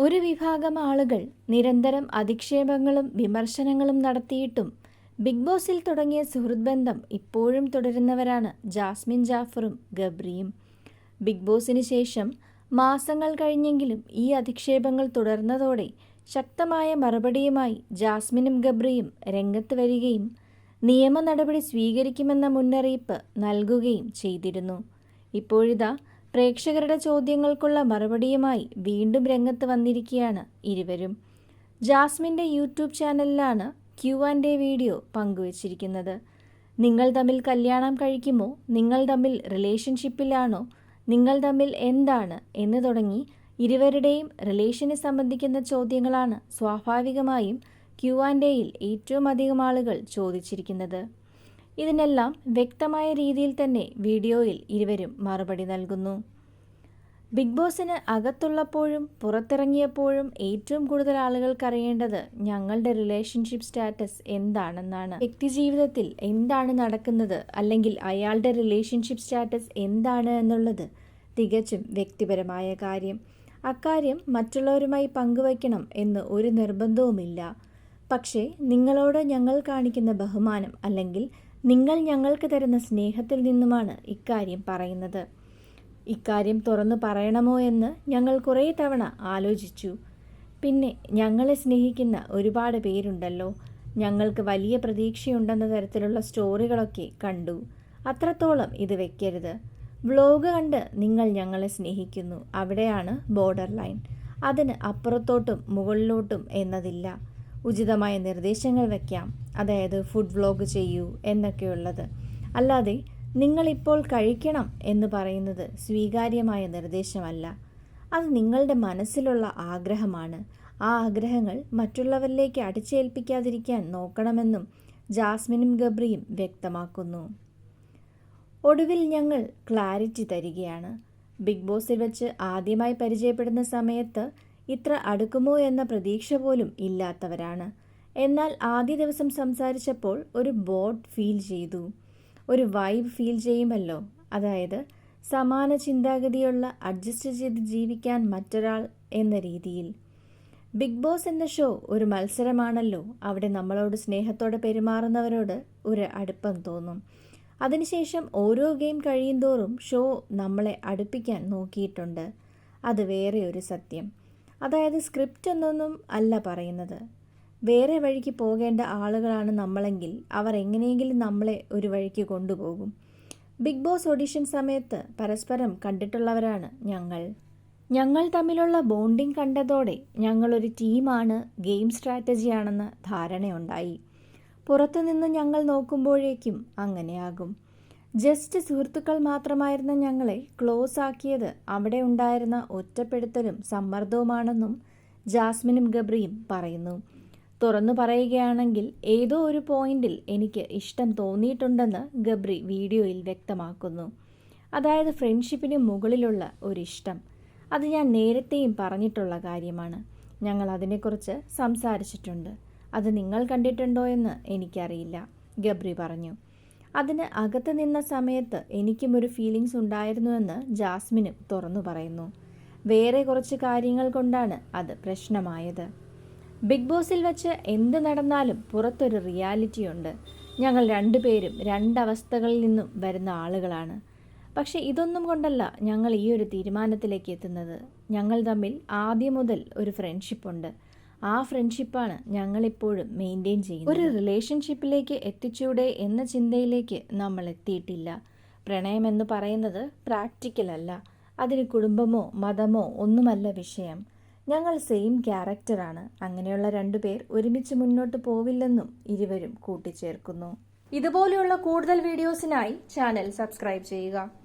ഒരു വിഭാഗം ആളുകൾ നിരന്തരം അധിക്ഷേപങ്ങളും വിമർശനങ്ങളും നടത്തിയിട്ടും ബിഗ് ബോസിൽ തുടങ്ങിയ സുഹൃത് ബന്ധം ഇപ്പോഴും തുടരുന്നവരാണ് ജാസ്മിൻ ജാഫറും ഗബ്രിയും. ബിഗ് ബോസിന് ശേഷം മാസങ്ങൾ കഴിഞ്ഞെങ്കിലും ഈ അധിക്ഷേപങ്ങൾ തുടർന്നതോടെ ശക്തമായ മറുപടിയുമായി ജാസ്മിനും ഗബ്രിയും രംഗത്ത് വരികയും നിയമ നടപടി സ്വീകരിക്കുമെന്ന മുന്നറിയിപ്പ് നൽകുകയും ചെയ്തിരുന്നു. ഇപ്പോഴിതാ പ്രേക്ഷകരുടെ ചോദ്യങ്ങൾക്കുള്ള മറുപടിയുമായി വീണ്ടും രംഗത്ത് വന്നിരിക്കുകയാണ് ഇരുവരും. ജാസ്മിന്റെ യൂട്യൂബ് ചാനലിലാണ് ക്യു ആൻഡ് എ വീഡിയോ പങ്കുവച്ചിരിക്കുന്നത്. നിങ്ങൾ തമ്മിൽ കല്യാണം കഴിക്കുമോ? നിങ്ങൾ തമ്മിൽ റിലേഷൻഷിപ്പിലാണോ? നിങ്ങൾ തമ്മിൽ എന്താണ്? എന്ന് തുടങ്ങി ഇരുവരുടെയും റിലേഷനെ സംബന്ധിക്കുന്ന ചോദ്യങ്ങളാണ് സ്വാഭാവികമായും ക്യു ആൻഡ് എയിൽ ഏറ്റവും അധികം ആളുകൾ ചോദിച്ചിരിക്കുന്നത്. ഇതിനെല്ലാം വ്യക്തമായ രീതിയിൽ തന്നെ വീഡിയോയിൽ ഇരുവരും മറുപടി നൽകുന്നു. ബിഗ് ബോസിന് അകത്തുള്ളപ്പോഴും പുറത്തിറങ്ങിയപ്പോഴും ഏറ്റവും കൂടുതൽ ആളുകൾക്ക് അറിയേണ്ടത് ഞങ്ങളുടെ റിലേഷൻഷിപ്പ് സ്റ്റാറ്റസ് എന്താണെന്നാണ്. വ്യക്തിജീവിതത്തിൽ എന്താണ് നടക്കുന്നത് അല്ലെങ്കിൽ അയാളുടെ റിലേഷൻഷിപ്പ് സ്റ്റാറ്റസ് എന്താണ് എന്നുള്ളത് തികച്ചും വ്യക്തിപരമായ കാര്യം. അക്കാര്യം മറ്റുള്ളവരുമായി പങ്കുവയ്ക്കണം എന്ന് ഒരു നിർബന്ധവുമില്ല. പക്ഷേ നിങ്ങളോട് ഞങ്ങൾ കാണിക്കുന്ന ബഹുമാനം അല്ലെങ്കിൽ നിങ്ങൾ ഞങ്ങൾക്ക് തരുന്ന സ്നേഹത്തിൽ നിന്നുമാണ് ഇക്കാര്യം പറയുന്നത്. ഇക്കാര്യം തുറന്നു പറയണമോ എന്ന് ഞങ്ങൾ കുറേ തവണ ആലോചിച്ചു. പിന്നെ ഞങ്ങളെ സ്നേഹിക്കുന്ന ഒരുപാട് പേരുണ്ടല്ലോ. ഞങ്ങൾക്ക് വലിയ പ്രതീക്ഷയുണ്ടെന്ന തരത്തിലുള്ള സ്റ്റോറികളൊക്കെ കണ്ടു. അത്രത്തോളം ഇത് വെക്കരുത്. വ്ലോഗ് കണ്ട് നിങ്ങൾ ഞങ്ങളെ സ്നേഹിക്കുന്നു. അവിടെയാണ് ബോർഡർ ലൈൻ. അതിന് അപ്പുറത്തോട്ടും മുകളിലോട്ടും എന്നതില്ല. ഉചിതമായ നിർദ്ദേശങ്ങൾ വയ്ക്കാം അതായത് ഫുഡ് വ്ലോഗ് ചെയ്യൂ എന്നൊക്കെയുള്ളത്. അല്ലാതെ നിങ്ങളിപ്പോൾ കഴിക്കണം എന്ന് പറയുന്നത് സ്വീകാര്യമായ നിർദ്ദേശമല്ല. അത് നിങ്ങളുടെ മനസ്സിലുള്ള ആഗ്രഹമാണ്. ആ ആഗ്രഹങ്ങൾ മറ്റുള്ളവരിലേക്ക് അടിച്ചേൽപ്പിക്കാതിരിക്കാൻ നോക്കണമെന്നും ജാസ്മിനും ഗബ്രിയും വ്യക്തമാക്കുന്നു. ഒടുവിൽ ഞങ്ങൾ ക്ലാരിറ്റി തരികയാണ്. ബിഗ് ബോസിൽ വെച്ച് ആദ്യമായി പരിചയപ്പെടുന്ന സമയത്ത് ഇത്ര അടുക്കുമോ എന്ന പ്രതീക്ഷ പോലും ഇല്ലാത്തവരാണ്. എന്നാൽ ആദ്യ ദിവസം സംസാരിച്ചപ്പോൾ ഒരു ബോട്ട് ഫീൽ ചെയ്തു. ഒരു വൈബ് ഫീൽ ചെയ്യുമല്ലോ. അതായത് സമാന ചിന്താഗതിയുള്ള അഡ്ജസ്റ്റ് ചെയ്ത് ജീവിക്കാൻ മറ്റൊരാൾ എന്ന രീതിയിൽ. ബിഗ് ബോസ് എന്ന ഷോ ഒരു മത്സരമാണല്ലോ. അവിടെ നമ്മളോട് സ്നേഹത്തോടെ പെരുമാറുന്നവരോട് ഒരു അടുപ്പം തോന്നും. അതിനുശേഷം ഓരോ ഗെയിം കഴിയുന്തോറും ഷോ നമ്മളെ അടുപ്പിക്കാൻ നോക്കിയിട്ടുണ്ട്. അത് വേറെ ഒരു സത്യം. അതായത് സ്ക്രിപ്റ്റ് എന്നൊന്നും അല്ല പറയുന്നത്. വേറെ വഴിക്ക് പോകേണ്ട ആളുകളാണ് നമ്മളെങ്കിൽ അവർ എങ്ങനെയെങ്കിലും നമ്മളെ ഒരു വഴിക്ക് കൊണ്ടുപോകും. ബിഗ് ബോസ് ഓഡിഷൻ സമയത്ത് പരസ്പരം കണ്ടിട്ടുള്ളവരാണ് ഞങ്ങൾ. ഞങ്ങൾ തമ്മിലുള്ള ബോണ്ടിങ് കണ്ടതോടെ ഞങ്ങളൊരു ടീമാണ് ഗെയിം സ്ട്രാറ്റജിയാണെന്ന ധാരണയുണ്ടായി. പുറത്തുനിന്ന് ഞങ്ങൾ നോക്കുമ്പോഴേക്കും അങ്ങനെയാകും. ജസ്റ്റ് സുഹൃത്തുക്കൾ മാത്രമായിരുന്ന ഞങ്ങളെ ക്ലോസ് ആക്കിയത് അവിടെ ഉണ്ടായിരുന്ന ഒറ്റപ്പെടുത്തലും സമ്മർദ്ദവുമാണെന്നും ജാസ്മിനും ഗബ്രിയും പറയുന്നു. തുറന്നു പറയുകയാണെങ്കിൽ ഏതോ ഒരു പോയിന്റിൽ എനിക്ക് ഇഷ്ടം തോന്നിയിട്ടുണ്ടെന്ന് ഗബ്രി വീഡിയോയിൽ വ്യക്തമാക്കുന്നു. അതായത് ഫ്രണ്ട്ഷിപ്പിന് മുകളിലുള്ള ഒരിഷ്ടം. അത് ഞാൻ നേരത്തെയും പറഞ്ഞിട്ടുള്ള കാര്യമാണ്. ഞങ്ങൾ അതിനെക്കുറിച്ച് സംസാരിച്ചിട്ടുണ്ട്. അത് നിങ്ങൾ കണ്ടിട്ടുണ്ടോ എന്ന് എനിക്കറിയില്ല ഗബ്രി പറഞ്ഞു. അതിന് അകത്ത് നിന്ന സമയത്ത് എനിക്കും ഒരു ഫീലിങ്സ് ഉണ്ടായിരുന്നുവെന്ന് ജാസ്മിനും തുറന്നു പറയുന്നു. വേറെ കുറച്ച് കാര്യങ്ങൾ കൊണ്ടാണ് അത് പ്രശ്നമായത്. ബിഗ് ബോസിൽ വെച്ച് എന്ത് നടന്നാലും പുറത്തൊരു റിയാലിറ്റി ഉണ്ട്. ഞങ്ങൾ രണ്ടുപേരും രണ്ടവസ്ഥകളിൽ നിന്നും വരുന്ന ആളുകളാണ്. പക്ഷേ ഇതൊന്നും കൊണ്ടല്ല ഞങ്ങൾ ഈ ഒരു തീരുമാനത്തിലേക്ക് എത്തുന്നത്. ഞങ്ങൾ തമ്മിൽ ആദ്യം മുതൽ ഒരു ഫ്രണ്ട്ഷിപ്പുണ്ട് ആ ഫ്രണ്ട്ഷിപ്പാണ് ഞങ്ങളിപ്പോഴും മെയിന്റെയിൻ ചെയ്യുന്നത്. ഒരു റിലേഷൻഷിപ്പിലേക്ക് എത്തിച്ചൂടെ എന്ന ചിന്തയിലേക്ക് നമ്മൾ എത്തിയിട്ടില്ല പ്രണയം എന്ന് പറയുന്നത് പ്രാക്ടിക്കൽ അല്ല. അതിന് കുടുംബമോ മതമോ ഒന്നുമല്ല വിഷയം. ഞങ്ങൾ സെയിം ക്യാരക്ടറാണ് അങ്ങനെയുള്ള രണ്ടുപേർ ഒരുമിച്ച് മുന്നോട്ട് പോവില്ലെന്നും ഇരുവരും കൂട്ടിച്ചേർക്കുന്നു. ഇതുപോലെയുള്ള കൂടുതൽ വീഡിയോസിനായി ചാനൽ സബ്സ്ക്രൈബ് ചെയ്യുക.